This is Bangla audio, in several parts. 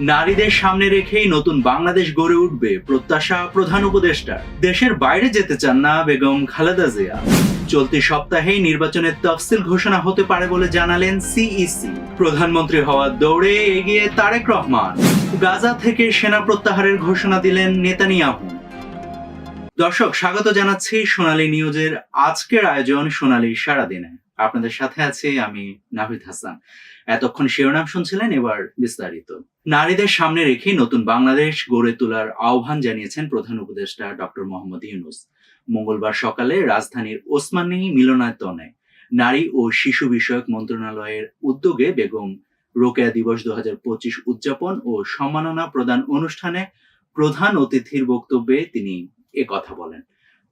নারীদের সামনে রেখেই নতুন বাংলাদেশ গড়ে উঠবে প্রত্যাশা প্রধান উপদেষ্টা। দেশের বাইরে যেতে চান না বেগম খালেদা জিয়া। চলতি সপ্তাহেই নির্বাচনের তফসিল ঘোষণা হতে পারে বলে জানালেন সিইসি। প্রধানমন্ত্রী হওয়ার দৌড়ে এগিয়ে তারেক রহমান। গাজা থেকে সেনা প্রত্যাহারের ঘোষণা দিলেন নেতানিয়াহু। দর্শক, স্বাগত জানাচ্ছি সোনালী নিউজের আজকের আয়োজন সোনালী সারাদিনে। আপনাদের সাথে আছি আমি নাভিদ হাসান। এতক্ষণ শিরোনাম শুনছিলেন এবার বিস্তারিত। নারীদের সামনে রেখে নতুন বাংলাদেশ গড়ে তোলার আহ্বান জানিয়েছেন প্রধান উপদেষ্টা ডক্টর মোহাম্মদ ইউনুস। মঙ্গলবার সকালে রাজধানীর ওসমানী মিলনায়তনে নারী ও শিশু বিষয়ক মন্ত্রণালয়ের উদ্যোগে বেগম রোকেয়া দিবস দু হাজার পঁচিশ উদযাপন ও সম্মাননা প্রদান অনুষ্ঠানে প্রধান অতিথির বক্তব্যে তিনি এ কথা বলেন।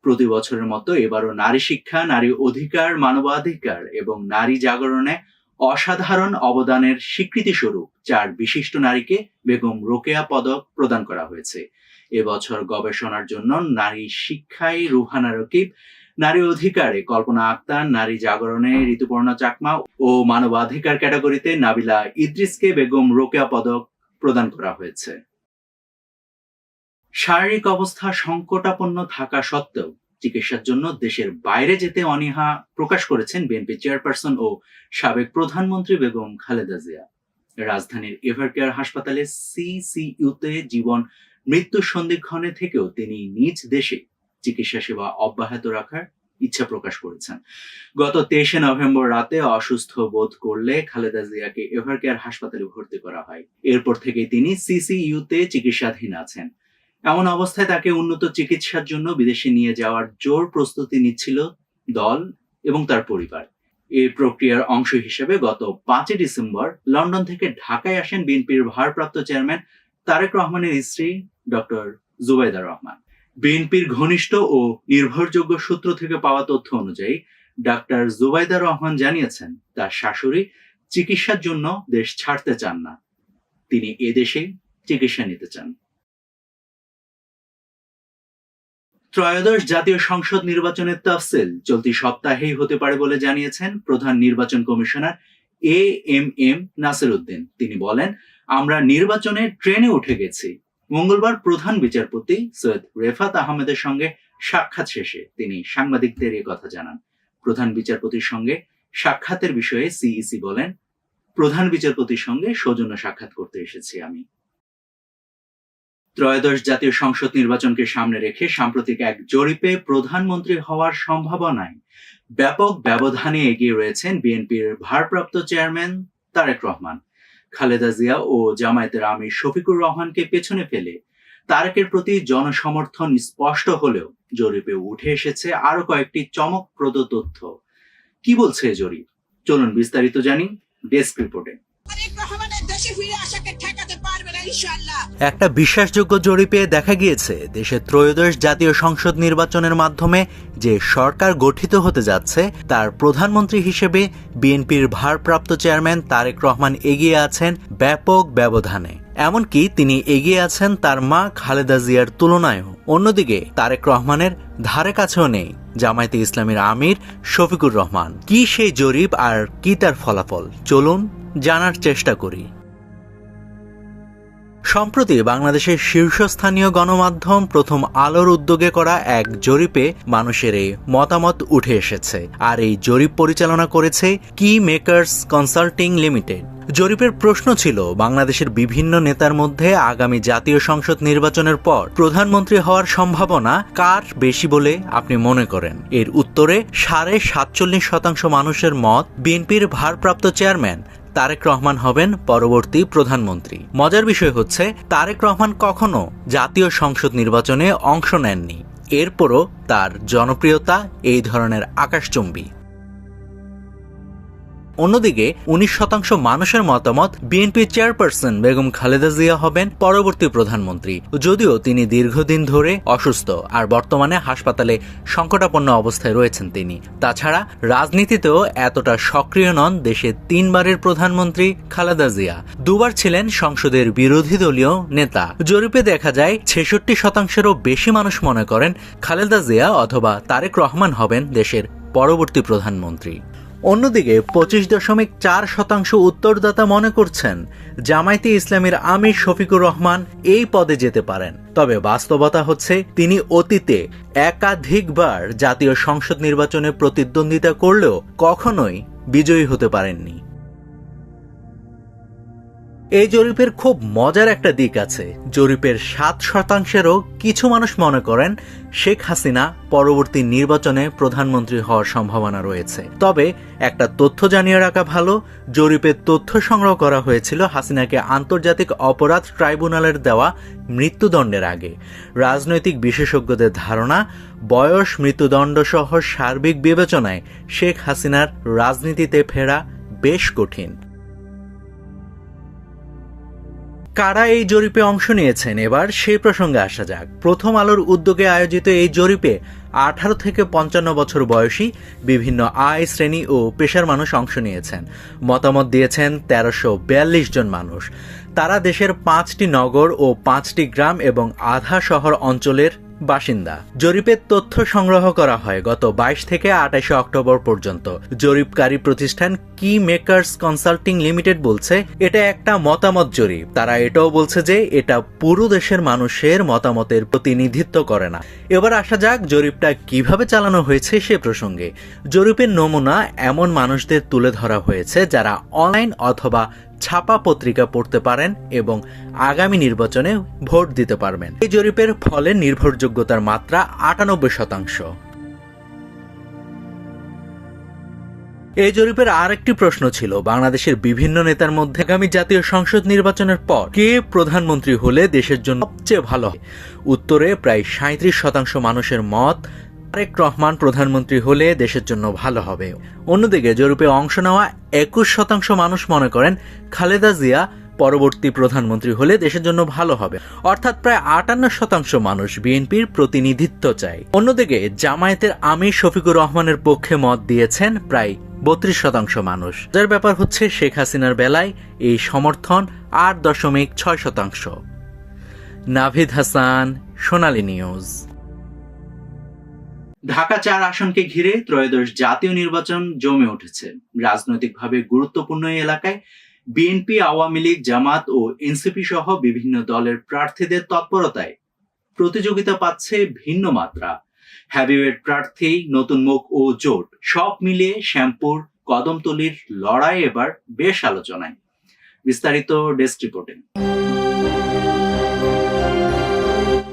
প্রতি বছরের মতো এবারও নারী শিক্ষা, নারী অধিকার, মানবাধিকার এবং নারী জাগরণে অসাধারণ অবদানের স্বীকৃতি স্বরূপ চার বিশিষ্ট নারীকে বেগম রোকেয়া পদক প্রদান করা হয়েছে। এবছর গবেষণার জন্য নারী শিক্ষায় রুহানা রকিব, নারী অধিকারে কল্পনা আক্তার, নারী জাগরণে ঋতুপর্ণা চাকমা ও মানবাধিকার ক্যাটাগরিতে নাবিলা ইদ্রিসকে বেগম রোকেয়া পদক প্রদান করা হয়েছে। শারীরিক অবস্থা সংকটাপন্ন থাকা সত্ত্বেও চিকিৎসার জন্য দেশের বাইরে যেতে অনীহা প্রকাশ করেছেন বিএনপি চেয়ারপারসন ও সাবেক প্রধানমন্ত্রী বেগম খালেদা জিয়া। রাজধানীর এভারকেয়ার হাসপাতালে সিসিইউতে জীবন, মৃত্যুর সন্ধিক্ষণে থেকেও তিনি নিজ দেশে চিকিৎসা সেবা অব্যাহত রাখার ইচ্ছা প্রকাশ করেছেন। গত তেইশে নভেম্বর রাতে অসুস্থ বোধ করলে খালেদা জিয়াকে এভারকেয়ার হাসপাতালে ভর্তি করা হয়। এরপর থেকে তিনি সিসিইউতে চিকিৎসাধীন আছেন। এমন অবস্থায় তাকে উন্নত চিকিৎসার জন্য বিদেশে নিয়ে যাওয়ার জোর প্রস্তুতি নিচ্ছিল দল এবং তার পরিবার। এই প্রক্রিয়ার অংশ হিসেবে গত পাঁচই ডিসেম্বর লন্ডন থেকে ঢাকায় আসেন বিএনপির ভারপ্রাপ্ত চেয়ারম্যান তারেক রহমানের স্ত্রী ডক্টর জুবাইদা রহমান। বিএনপির ঘনিষ্ঠ ও নির্ভরযোগ্য সূত্র থেকে পাওয়া তথ্য অনুযায়ী, ডাক্তার জুবাইদা রহমান জানিয়েছেন, তার শাশুড়ি চিকিৎসার জন্য দেশ ছাড়তে চান না। তিনি এদেশে চিকিৎসা নিতে চান। ত্রয়োদশ জাতীয় সংসদ নির্বাচনের তফসিল চলতি সপ্তাহেই হতে পারে বলে জানিয়েছেন প্রধান নির্বাচন commissioner A M M Nasir Uddin তিনি বলেন, আমরা নির্বাচনে ট্রেনে উঠে গেছি। মঙ্গলবার প্রধান বিচারপতি সৈয়দ রেফাত আহমেদের সঙ্গে সাক্ষাৎ শেষে তিনি সাংবাদিকদের এ কথা জানান। প্রধান বিচারপতির সঙ্গে সাক্ষাতের বিষয়ে সিইসি বলেন, প্রধান বিচারপতির সঙ্গে সৌজন্য সাক্ষাৎ করতে এসেছি আমি। ত্রয়োদশ জাতীয় সংসদ নির্বাচনকে সামনে রেখে সাম্প্রতিক এক জরিপে প্রধানমন্ত্রী হওয়ার সম্ভাবনায় ব্যাপক ব্যবধানে এগিয়ে রয়েছেন বিএনপির ভারপ্রাপ্ত চেয়ারম্যান তারেক রহমান। খালেদা জিয়া ও জামায়াতের আমির শফিকুর রহমানকে পেছনে ফেলে তারেকের প্রতি জনসমর্থন স্পষ্ট হলেও জরিপে উঠে এসেছে আরও কয়েকটি চমকপ্রদ তথ্য। কি বলছে জরিপ? চলুন বিস্তারিত জানি। ডেস্ক রিপোর্টে। একটা বিশ্বাসযোগ্য জরিপে দেখা গিয়েছে দেশের ত্রয়োদশ জাতীয় সংসদ নির্বাচনের মাধ্যমে যে সরকার গঠিত হতে যাচ্ছে, তার প্রধানমন্ত্রী হিসেবে বিএনপির ভারপ্রাপ্ত চেয়ারম্যান তারেক রহমান এগিয়ে আছেন ব্যাপক ব্যবধানে। এমনকি তিনি এগিয়ে আছেন তার মা খালেদা জিয়ার তুলনায়ও। অন্যদিকে তারেক রহমানের ধারে কাছেও নেই জামায়াতে ইসলামীর আমির শফিকুর রহমান। কি সেই জরিপ আর কি তার ফলাফল? চলুন জানার চেষ্টা করি। সম্প্রতি বাংলাদেশের শীর্ষস্থানীয় গণমাধ্যম প্রথম আলোর উদ্যোগে করা এক জরিপে মানুষের এই মতামত উঠে এসেছে। আর এই জরিপ পরিচালনা করেছে কি মেকার্স কনসাল্টিং লিমিটেড জরিপের প্রশ্ন ছিল, বাংলাদেশের বিভিন্ন নেতার মধ্যে আগামী জাতীয় সংসদ নির্বাচনের পর প্রধানমন্ত্রী হওয়ার সম্ভাবনা কার বেশি বলে আপনি মনে করেন? এর উত্তরে সাড়ে সাতচল্লিশ শতাংশ মানুষের মত বিএনপির ভারপ্রাপ্ত চেয়ারম্যান তারেক রহমান হবেন পরবর্তী প্রধানমন্ত্রী। মজার বিষয় হচ্ছে, তারেক রহমান কখনো জাতীয় সংসদ নির্বাচনে অংশ নেননি। এরপরও তার জনপ্রিয়তা এই ধরনের আকাশচুম্বী। অন্যদিকে, উনিশ শতাংশ মানুষের মতামত বিএনপি চেয়ারপারসন বেগম খালেদা জিয়া হবেন পরবর্তী প্রধানমন্ত্রী। যদিও তিনি দীর্ঘদিন ধরে অসুস্থ, আর বর্তমানে হাসপাতালে সংকটাপন্ন অবস্থায় রয়েছেন তিনি। তাছাড়া, রাজনীতিতেও এতটা সক্রিয় নন দেশের তিনবারের প্রধানমন্ত্রী খালেদা জিয়া। দুবার ছিলেন সংসদের বিরোধী দলীয় নেতা। জরিপে দেখা যায়, ছেষট্টি শতাংশেরও বেশি মানুষ মনে করেন খালেদা জিয়া অথবা তারেক রহমান হবেন দেশের পরবর্তী প্রধানমন্ত্রী। অন্যদিকে, পঁচিশ দশমিক চার শতাংশ উত্তরদাতা মনে করছেন জামায়াতে ইসলামের আমির শফিকুর রহমান এই পদে যেতে পারেন। তবে বাস্তবতা হচ্ছে, তিনি অতীতে একাধিকবার জাতীয় সংসদ নির্বাচনে প্রতিদ্বন্দ্বিতা করলেও কখনোই বিজয়ী হতে পারেননি। এই জরিপের খুব মজার একটা দিক আছে। জরিপের সাত শতাংশেরও কিছু মানুষ মনে করেন শেখ হাসিনা পরবর্তী নির্বাচনে প্রধানমন্ত্রী হওয়ার সম্ভাবনা রয়েছে। তবে একটা তথ্য জানিয়ে রাখা ভালো, জরিপের তথ্য সংগ্রহ করা হয়েছিল হাসিনাকে আন্তর্জাতিক অপরাধ ট্রাইব্যুনালের দেওয়া মৃত্যুদণ্ডের আগে। রাজনৈতিক বিশেষজ্ঞদের ধারণা, বয়স, মৃত্যুদণ্ড সহ সার্বিক বিবেচনায় শেখ হাসিনার রাজনীতিতে ফেরা বেশ কঠিন। কারা এই জরিপে অংশ নিয়েছেন? এবার সেই প্রসঙ্গে আসা যাক। প্রথম আলোর উদ্যোগে আয়োজিত এই জরিপে আঠারো থেকে পঞ্চান্ন বছর বয়সী বিভিন্ন আয় শ্রেণি ও পেশার মানুষ অংশ নিয়েছেন। মতামত দিয়েছেন তেরোশো বিয়াল্লিশ জন মানুষ। তারা দেশের পাঁচটি নগর ও পাঁচটি গ্রাম এবং আধা শহর অঞ্চলের বাসিন্দা। জরিপের তথ্য সংগ্রহ করা হয় গত বাইশ থেকে আঠাশে অক্টোবর পর্যন্ত। জরিপকারী প্রতিষ্ঠান কি মেকার্স কনসাল্টিং লিমিটেড বলছে, এটা একটা মতামত জরিপ। তারা এটাও বলছে যে, এটা পুরো দেশের মানুষের মতামতের প্রতিনিধিত্ব করে না। এবার আসা যাক জরিপটা কীভাবে চালানো হয়েছে সে প্রসঙ্গে। জরিপের নমুনা এমন মানুষদের তুলে ধরা হয়েছে যারা অনলাইন অথবা ছাপা পত্রিকা পড়তে পারেন এবং আগামী নির্বাচনে ভোট দিতে পারবেন। এই জরিপের ফলে নির্ভরযোগ্যতার মাত্রা আটানব্বই শতাংশ। এই জরিপের আরেকটি প্রশ্ন ছিল, বাংলাদেশের বিভিন্ন নেতার মধ্যে আগামী জাতীয় সংসদ নির্বাচনের পর কে প্রধানমন্ত্রী হলে দেশের জন্য সবচেয়ে ভালো উত্তরে প্রায় সাঁত্রিশ শতাংশ মানুষের মত তারেক রহমান প্রধানমন্ত্রী হলে দেশের জন্য ভালো হবে। অন্যদিকে জরিপে অংশ নেওয়া একুশ শতাংশ মানুষ মনে করেন খালেদা জিয়া পরবর্তী প্রধানমন্ত্রী হলে দেশের জন্য ভালো হবে। অর্থাৎ প্রায় আটান্ন শতাংশ মানুষ বিএনপির প্রতিনিধিত্ব চায়। অন্যদিকে জামায়াতের আমির শফিকুর রহমানের পক্ষে মত দিয়েছেন প্রায় বত্রিশ শতাংশ মানুষ। যার ব্যাপার হচ্ছে শেখ হাসিনার বেলায় এই সমর্থন আট দশমিক ছয় শতাংশ। নাভিদ হাসান, সোনালী নিউজ। ঢাকা চার আসনকে ঘিরে ত্রয়োদশ জাতীয় নির্বাচন জমে উঠেছে। রাজনৈতিকভাবে গুরুত্বপূর্ণ এই এলাকায় বিএনপি, আওয়ামী লীগ, জামাত ও এনসিপি সহ বিভিন্ন দলের প্রার্থীদের তৎপরতায় প্রতিযোগিতা পাচ্ছে ভিন্ন মাত্রা। হ্যাভিওয়েট প্রার্থী, নতুন মুখ ও জোট সব মিলিয়ে শ্যামপুর কদমতলির লড়াই এবার বেশ আলোচনায়। বিস্তারিত ডেস্ক রিপোর্টে।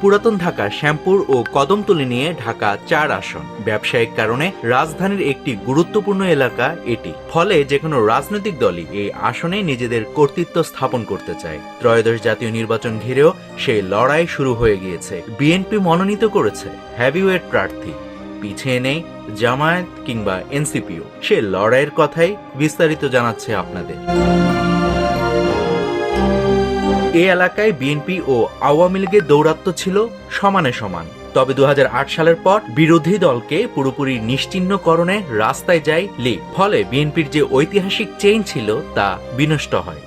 পুরাতন ঢাকা শ্যামপুর ও কদমতলী নিয়ে ঢাকা চার আসন। ব্যবসায়িক কারণে রাজধানীর একটি গুরুত্বপূর্ণ এলাকা এটি। ফলে যে কোনো রাজনৈতিক দলই এই আসনে নিজেদের কর্তৃত্ব স্থাপন করতে চায়। ত্রয়োদশ জাতীয় নির্বাচন ঘিরেও সেই লড়াই শুরু হয়ে গিয়েছে। বিএনপি মনোনীত করেছে হ্যাভিওয়েট প্রার্থী। পিছিয়ে নেই জামায়াত কিংবা এনসিপিও সে লড়াইয়ের কথাই বিস্তারিত জানাচ্ছে আপনাদের। এই এলাকায় বিএনপি ও আওয়ামী লীগের দৌরাত্ম্য ছিল সমানে সমান। তবে দু হাজার আট সালের পর বিরোধী দলকে পুরোপুরি নিশ্চিহ্নকরণে রাস্তায় যায় লীগ। ফলে বিএনপির যে ঐতিহাসিক চেইন ছিল তা বিনষ্ট হয়।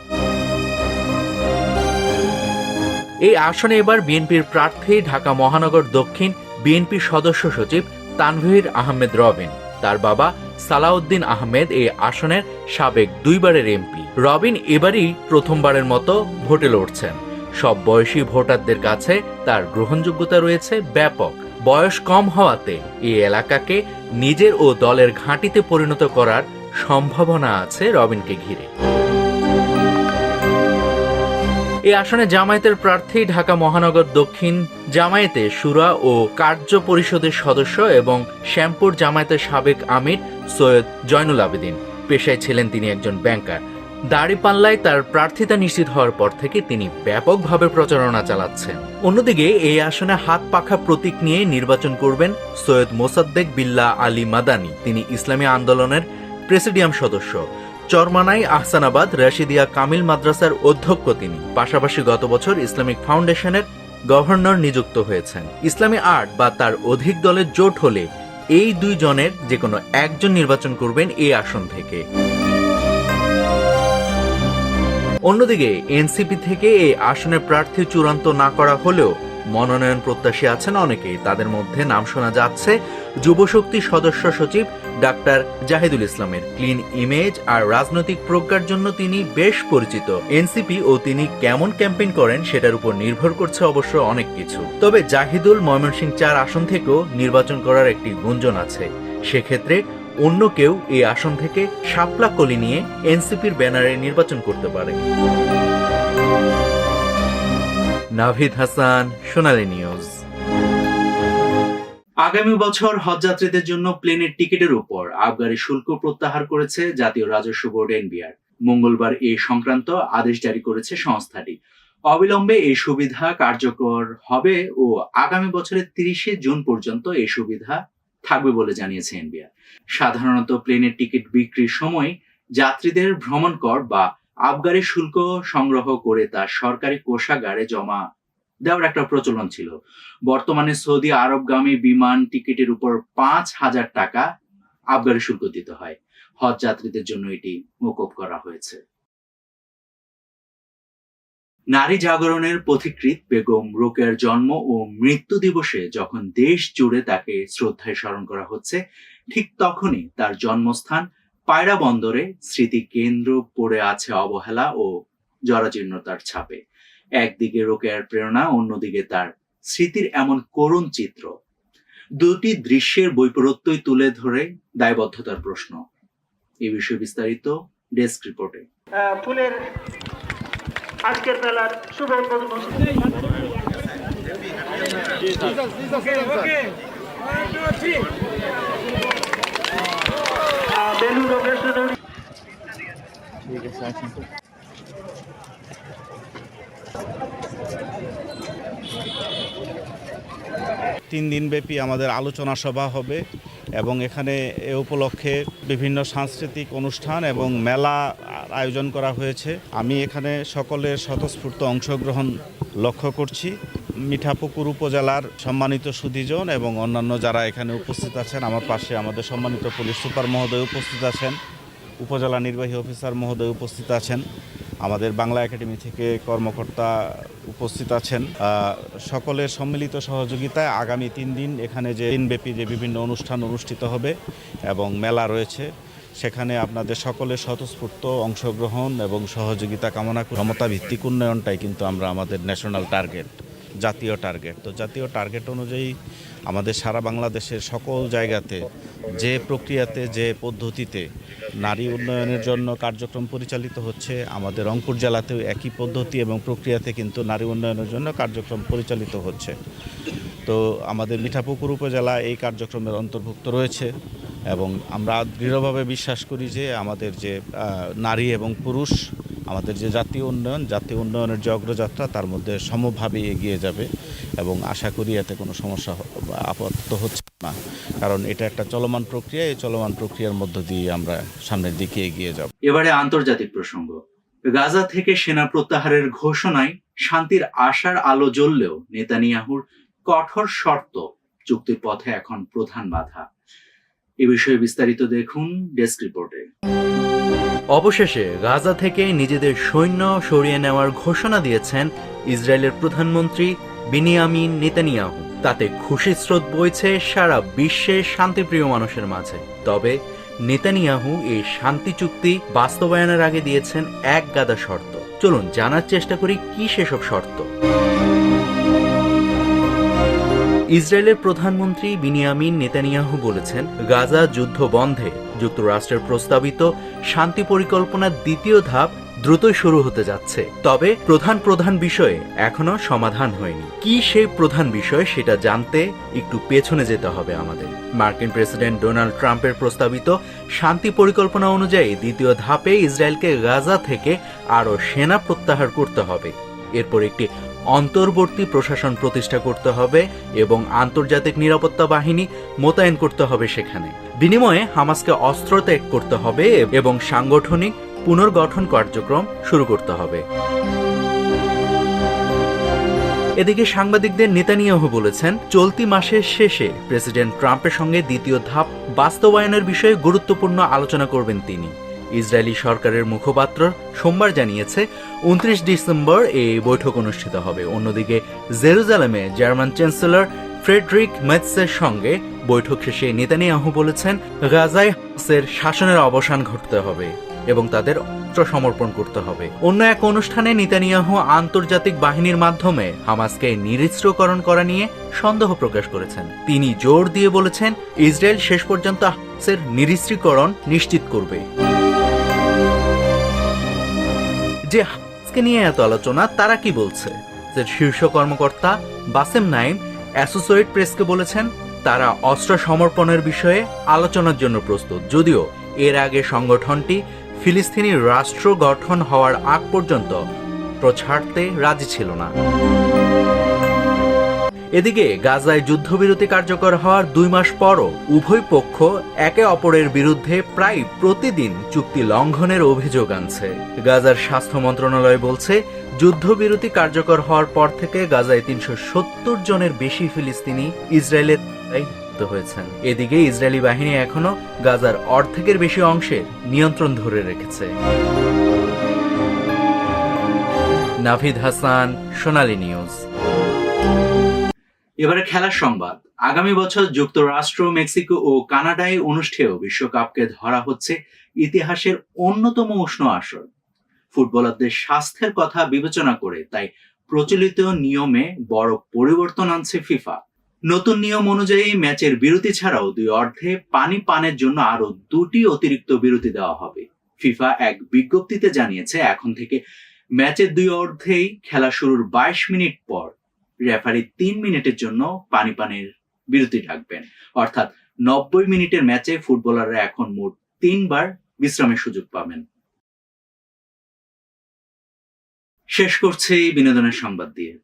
এই আসনে এবার বিএনপির প্রার্থী ঢাকা মহানগর দক্ষিণ বিএনপির সদস্য সচিব তানভীর আহমেদ রবিন। তার বাবা সালাউদ্দিন আহমেদ এই আসনের সাবেক দুইবারের এমপি। রবিন এবারই প্রথমবারের মতো ভোটে লড়ছেন। সব বয়সী ভোটারদের কাছে তার গ্রহণযোগ্যতা রয়েছে ব্যাপক। বয়স কম হওয়াতে এই এলাকাকে নিজের ও দলের ঘাঁটিতে পরিণত করার সম্ভাবনা আছে রবিনকে ঘিরে। এই আসনে জামায়াতের প্রার্থী ঢাকা মহানগর দক্ষিণ জামায়াতে সুরা ও কার্য পরিষদের সদস্য এবং শ্যামপুর জামায়াতের সাবেক আমির সৈয়দ জয়নুল আবেদিন। পেশায় ছিলেন তিনি একজন ব্যাংকার। দাড়িপাল্লায় তার প্রার্থিতা নিশ্চিত হওয়ার পর থেকে তিনি ব্যাপকভাবে প্রচারণা চালাচ্ছেন। অন্যদিকে এই আসনে হাত পাখা প্রতীক নিয়ে নির্বাচন করবেন সৈয়দ মোসাদ্দেক বিল্লা আলী মাদানি। তিনি ইসলামী আন্দোলনের প্রেসিডিয়াম সদস্য। চরমানাই আহসানাবাদ, রাশিদিয়া কামিল মাদ্রাসার অধ্যক্ষ তিনি। পাশাপাশি গত বছর ইসলামিক ফাউন্ডেশনের গভর্নর নিযুক্ত হয়েছেন। ইসলামী আর্ট বা তার অধিক দলের জোট হলে এই দুই জনের যে কোনো একজন নির্বাচন করবেন এই আসন থেকে। অন্যদিকে এনসিপি থেকে এই আসনের প্রার্থী চূড়ান্ত না করা হলেও মনোনয়ন প্রত্যাশী আছেন অনেকেই। তাদের মধ্যে নাম শোনা যাচ্ছে যুবশক্তি সদস্য সচিব ডাক্তার জাহিদুল ইসলামের। ক্লিন ইমেজ আর রাজনৈতিক প্রজ্ঞার জন্য তিনি বেশ পরিচিত। এনসিপি ও তিনি কেমন ক্যাম্পেইন করেন সেটার উপর নির্ভর করছে অবশ্য অনেক কিছু। তবে জাহিদুল ময়মনসিংহ চার আসন থেকেও নির্বাচন করার একটি গুঞ্জন আছে। সেক্ষেত্রে অন্য কেউ এই আসন থেকে শাপলা কলি নিয়ে এনসিপির ব্যানারে নির্বাচন করতে পারে। নাভিদ হাসান, সোনালী নিউজ। আগামী বছর হজযাত্রীদের জন্য প্লেনের টিকিটের উপর আবগারি শুল্ক প্রত্যাহার করেছে জাতীয় রাজস্ব বোর্ড এনবিআর। মঙ্গলবার এ সংক্রান্ত আদেশ জারি করেছে সংস্থাটি। অবিলম্বে এই সুবিধা কার্যকর হবে ও আগামী বছরের তিরিশে জুন পর্যন্ত এই সুবিধা থাকবে বলে জানিয়েছে এনবিআর। সাধারণত প্লেনের টিকিট বিক্রির সময় যাত্রীদের ভ্রমণ কর বা আবগারি শুল্ক সংগ্রহ করে তা সরকারি কোষাগারে জমা দেওয়ার একটা প্রচলন ছিল। বর্তমানে সৌদি আরবগামী বিমান টিকিটের উপর পাঁচ হাজার টাকা আবগারি শুল্ক দিতে হয়। হজ যাত্রীদের জন্য এটি মকুব করা হয়েছে। নারী জাগরণের পথিকৃৎ বেগম রোকেয়ার জন্ম ও মৃত্যু দিবসে যখন দেশ জুড়ে তাকে শ্রদ্ধায় স্মরণ করা হচ্ছে, ঠিক তখনই তার জন্মস্থান পায়রা বন্দরে স্মৃতি কেন্দ্র পড়ে আছে অবহেলা ও জরাজীর্ণতার ছাপে একদিকে রোকেয়ার প্রেরণা অন্যদিকে তার স্মৃতির এমন করুণ চিত্র দুটি দৃশ্যের বৈপরত্যই তুলে ধরে দায়বদ্ধতার প্রশ্ন এ বিষয়ে বিস্তারিত ডেস্ক রিপোর্টে ফুলের আজকের বেলার শুভ তিন দিনব্যাপী আমাদের আলোচনা সভা হবে এবং এখানে এ উপলক্ষে বিভিন্ন সাংস্কৃতিক অনুষ্ঠান এবং মেলা আয়োজন করা হয়েছে। আমি এখানে সকলের স্বতঃস্ফূর্ত অংশগ্রহণ লক্ষ্য করছি। মিঠাপুকুর উপজেলার সম্মানিত সুধীজন এবং অন্যান্য যারা এখানে উপস্থিত আছেন, আমার পাশে আমাদের সম্মানিত পুলিশ সুপার মহোদয় উপস্থিত আছেন। উপজেলা নির্বাহী অফিসার মহোদয় উপস্থিত আছেন। আমাদের বাংলা একাডেমি থেকে কর্মকর্তা উপস্থিত আছেন। সকলের সম্মিলিত সহযোগিতায় আগামী তিন দিন এখানে যে দিনব্যাপী যে বিভিন্ন অনুষ্ঠান অনুষ্ঠিত হবে এবং মেলা রয়েছে, সেখানে আপনাদের সকলের স্বতঃস্ফূর্ত অংশগ্রহণ এবং সহযোগিতা কামনা ক্ষমতা ভিত্তিক উন্নয়নটাই কিন্তু আমরা আমাদের ন্যাশনাল টার্গেট জাতীয় টার্গেট তো জাতীয় টার্গেট অনুযায়ী আমাদের সারা বাংলাদেশের সকল জায়গাতে যে প্রক্রিয়াতে, যে পদ্ধতিতে নারী উন্নয়নের জন্য কার্যক্রম পরিচালিত হচ্ছে, আমাদের রংপুর জেলাতেও একই পদ্ধতি এবং প্রক্রিয়াতে কিন্তু নারী উন্নয়নের জন্য কার্যক্রম পরিচালিত হচ্ছে। তো আমাদের মিঠাপুকুর উপজেলা এই কার্যক্রমের অন্তর্ভুক্ত রয়েছে এবং আমরা দৃঢ়ভাবে বিশ্বাস করি যে আমাদের যে নারী এবং পুরুষ আমাদের যে জাতীয় উন্নয়ন, জাতীয় উন্নয়নের যে অগ্রযাত্রা, তার মধ্যে সমভাবে এগিয়ে যাবে এবং আশা করি এতে কোনো সমস্যা আপাতত হচ্ছে না। কারণ এটা একটা চলমান প্রক্রিয়া, এই চলমান প্রক্রিয়ার মধ্য দিয়ে আমরা সামনের দিকে এগিয়ে যাব। এবারে আন্তর্জাতিক প্রসঙ্গ। গাজা থেকে সেনা প্রত্যাহারের ঘোষণায় শান্তির আশার আলো জ্বললেও নেতানিয়াহুর কঠোর শর্ত চুক্তির পথে এখন প্রধান বাধা। এ বিষয়ে বিস্তারিত দেখুন ডেস্ক রিপোর্টে। অবশেষে গাজা থেকে নিজেদের সৈন্য সরিয়ে নেওয়ার ঘোষণা দিয়েছেন ইসরায়েলের প্রধানমন্ত্রী বিনিয়ামিন নেতানিয়াহু। তাতে খুশি স্রোত বইছে সারা বিশ্বের শান্তিপ্রিয় মানুষের মাঝে। তবে নেতানিয়াহু এই শান্তি চুক্তি বাস্তবায়নের আগে দিয়েছেন এক গাদা শর্ত। চলুন জানার চেষ্টা করি কি সেসব শর্ত। ইসরায়েলের প্রধানমন্ত্রী বিনিয়ামিন নেতানিয়াহু বলেছেন, গাজা যুদ্ধ বন্ধে যুক্তরাষ্ট্রের প্রস্তাবিত শান্তি পরিকল্পনার দ্বিতীয় ধাপ দ্রুতই শুরু হতে যাচ্ছে। তবে প্রধান প্রধান বিষয়ে এখনও সমাধান হয়নি। কি সেই প্রধান বিষয় সেটা জানতে একটু পেছনে যেতে হবে আমাদের। মার্কিন প্রেসিডেন্ট ডোনাল্ড ট্রাম্পের প্রস্তাবিত শান্তি পরিকল্পনা অনুযায়ী দ্বিতীয় ধাপে ইসরায়েলকে গাজা থেকে আরও সেনা প্রত্যাহার করতে হবে। এরপর একটি অন্তর্বর্তী প্রশাসন প্রতিষ্ঠা করতে হবে এবং আন্তর্জাতিক নিরাপত্তা বাহিনী মোতায়েন করতে হবে সেখানে। বিনিময়ে হামাসকে অস্ত্র ত্যাগ করতে হবে এবং সাংগঠনিক পুনর্গঠন কার্যক্রম শুরু করতে হবে। এদিকে সাংবাদিকদের নেতানিয়াহু বলেছেন, চলতি মাসের শেষে প্রেসিডেন্ট ট্রাম্পের সঙ্গে দ্বিতীয় ধাপ বাস্তবায়নের বিষয়ে গুরুত্বপূর্ণ আলোচনা করবেন তিনি। ইসরায়েলি সরকারের মুখপাত্র সোমবার জানিয়েছে, উনত্রিশ ডিসেম্বর এই বৈঠক অনুষ্ঠিত হবে। অন্যদিকে জেরুজালেমে জার্মান চ্যান্সেলর ফ্রেডরিক মেটসের সঙ্গে বৈঠক শেষে নেতানিয়াহু বলেছেন, গাজায় হামাসের শাসনের অবসান ঘটতে হবে এবং তাদের সমর্পণ করতে হবে। অন্য এক অনুষ্ঠানে নেতানিয়াহু আন্তর্জাতিক বাহিনীর মাধ্যমে হামাসকে নিরিস্ত্রকরণ করা নিয়ে সন্দেহ প্রকাশ করেছেন। তিনি জোর দিয়ে বলেছেন, ইসরায়েল শেষ পর্যন্ত হামাসের নিরিস্ত্রীকরণ নিশ্চিত করবে। যে হামাসকে নিয়ে এত আলোচনা, তারা কি বলছে? যে শীর্ষ কর্মকর্তা বাসেম নাইম অ্যাসোসিয়েট প্রেসকে বলেছেন তারা অস্ত্র সমর্পণের বিষয়ে আলোচনার জন্য প্রস্তুত। যদিও এর আগে সংগঠনটি ফিলিস্তিনি রাষ্ট্র গঠন হওয়ার আগ পর্যন্ত প্রছাড়তে রাজি ছিল না। এদিকে গাজায় যুদ্ধবিরতি কার্যকর হওয়ার দুই মাস পরও উভয় পক্ষ একে অপরের বিরুদ্ধে প্রায় প্রতিদিন চুক্তি লঙ্ঘনের অভিযোগ আনছে। গাজার স্বাস্থ্য মন্ত্রণালয় বলছে, যুদ্ধবিরতি কার্যকর হওয়ার পর থেকে গাজায় তিনশো সত্তর জনের বেশি ফিলিস্তিনি ইসরায়েলের নিহত হয়েছেন। এদিকে ইসরায়েলি বাহিনী এখনও গাজার অর্ধেকের বেশি অংশের নিয়ন্ত্রণ ধরে রেখেছে। নাভিদ হাসান, সোনালী নিউজ। এবারে খেলার সংবাদ। আগামী বছর যুক্তরাষ্ট্র, মেক্সিকো ও কানাডায় অনুষ্ঠেয় বিশ্বকাপকে ধরা হচ্ছে ইতিহাসের অন্যতম উষ্ণ আসর। ফুটবলারদের স্বাস্থ্যের কথা বিবেচনা করে তাই প্রচলিত নিয়মে বড় পরিবর্তন আনছে ফিফা। নতুন নিয়ম অনুযায়ী ম্যাচের বিরতি ছাড়াও দুই অর্ধে পানি পানের জন্য আরও দুটি অতিরিক্ত বিরতি দেওয়া হবে। ফিফা এক বিজ্ঞপ্তিতে জানিয়েছে, এখন থেকে ম্যাচের দুই অর্ধেই খেলা শুরুর বাইশ মিনিট পর রেফারি তিন মিনিটের জন্য পানি পানের বিরতি রাখবেন অর্থাৎ নব্বই মিনিটের ম্যাচে ফুটবলাররা এখন মোট তিনবার বিশ্রামের সুযোগ পাবেন। শেষ করছে বিনোদনের সংবাদ দিয়ে।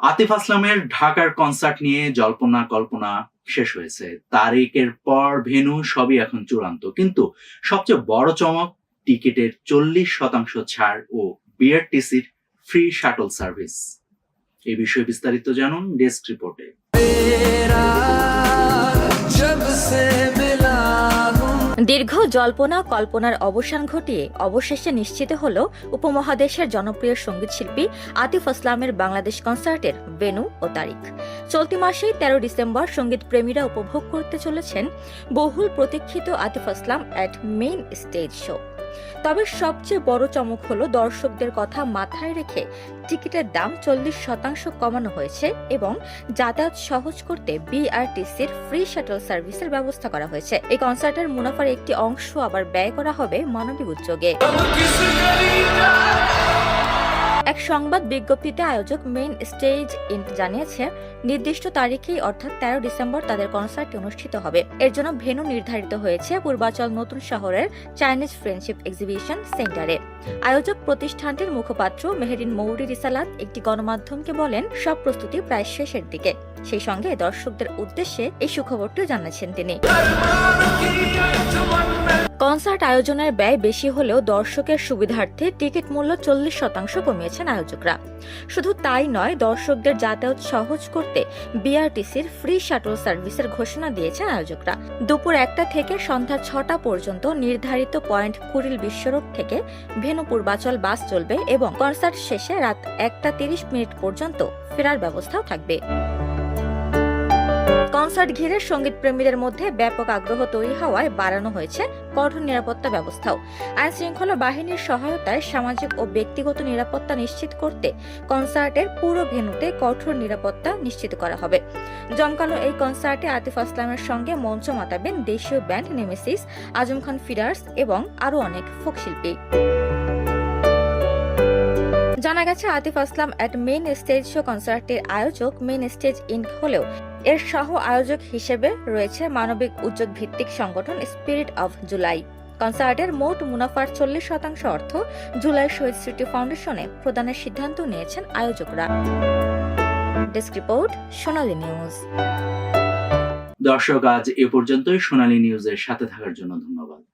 আতিফ আসলামের ঢাকার কনসার্ট নিয়ে জল্পনা কল্পনা শেষ হয়েছে। তারিখের পর ভেনু সবই এখন চূড়ান্ত। কিন্তু সবচেয়ে বড় চমক, টিকিটের চল্লিশ শতাংশ ছাড় ও বিআরটিসির ফ্রি শাটল সার্ভিস এ বিষয়ে বিস্তারিত জানুন ডেস্ক রিপোর্টে দীর্ঘ জল্পনা কল্পনার অবসান ঘটিয়ে অবশেষে নিশ্চিত হল উপমহাদেশের জনপ্রিয় সংগীত শিল্পী আতিফ আসলামের বাংলাদেশ কনসার্টের বেনু ও তারিখ। চলতি মাসেই তেরো ডিসেম্বর সংগীত প্রেমীরা উপভোগ করতে চলেছেন বহুল প্রতীক্ষিত Atif Aslam at main stage show তবে সবচেয়ে বড় চমক হলো দর্শকদের কথা মাথায় রেখে টিকিটের দাম চল্লিশ শতাংশ কমানো হয়েছে এবং যাতায়াত সহজ করতে বিআরটিসির ফ্রি শাটল সার্ভিসের ব্যবস্থা করা হয়েছে। এই কনসার্টের মুনাফার একটি অংশ আবার ব্যয় করা হবে মানবিক উদ্যোগে। এক সংবাদ বিজ্ঞপ্তিতে আয়োজক মেইন স্টেজ ইন জানিয়েছে, নির্দিষ্ট তারিখেই অর্থাৎ তেরো ডিসেম্বর তাদের কনসার্টটি অনুষ্ঠিত হবে। এর জন্য ভেন্যু নির্ধারিত হয়েছে পূর্বাচল নতুন শহরের চাইনিজ ফ্রেন্ডশিপ এক্সিবিশন সেন্টারে। আয়োজক প্রতিষ্ঠানটির মুখপাত্র মেহেরিন মৌরি রিসালাত একটি গণমাধ্যমকে বলেন, সব প্রস্তুতি প্রায় শেষের দিকে। সেই সঙ্গে দর্শকদের উদ্দেশ্যে এই সুখবরটিও জানাচ্ছেন তিনি। কনসার্ট আয়োজনের ব্যয় বেশি হলেও দর্শকের সুবিধার্থে টিকিট মূল্য চল্লিশ শতাংশ কমিয়েছেন আয়োজকরা। শুধু তাই নয়, দর্শকদের যাতায়াত সহজ করতে বিআরটিসির ফ্রি শাটল সার্ভিসের ঘোষণা দিয়েছেন আয়োজকরা। দুপুর একটা থেকে সন্ধ্যা ছটা পর্যন্ত নির্ধারিত পয়েন্ট কুড়িল বিশ্বরোড থেকে ভেনু পূর্বাচল বাস চলবে এবং কনসার্ট শেষে রাত একটা তিরিশ মিনিট পর্যন্ত ফেরার ব্যবস্থাও থাকবে। কনসার্ট ঘিরে সংগীত প্রেমীদের মধ্যে ব্যাপক আগ্রহ তৈরি হওয়ায় বাড়ানো হয়েছে কঠোর নিরাপত্তা ব্যবস্থাও। আইন শৃঙ্খলা বাহিনীর সহায়তায় সামাজিক ও ব্যক্তিগত নিরাপত্তা নিশ্চিত করতে কনসার্টের পুরো ভেন্যুতে কঠোর নিরাপত্তা নিশ্চিত করা হবে। জমকালো এই কনসার্টে আতিফ আসলামের সঙ্গে মঞ্চ মাতাবেন দেশীয় ব্যান্ড নেমেসিস, আজম খান ফিরার্স এবং আরও অনেক ফোক শিল্পী। জানা গেছে, Atif Aslam at main stage show কনসার্টের আয়োজক মেইন স্টেজ ইনক হলেও এর সহ আয়োজক হিসেবে রয়েছে মানবিক উদ্যোগ ভিত্তিক সংগঠন স্পিরিট অফ জুলাই। কনসার্টের মোট মুনাফার চল্লিশ শতাংশ অর্থ জুলাই শহীদ স্মৃতি ফাউন্ডেশনে প্রদানের সিদ্ধান্ত নিয়েছেন আয়োজকরা। Desk report, Sonali news. দর্শক, আজ এ পর্যন্তই। সোনালী নিউজের সাথে থাকার জন্য ধন্যবাদ।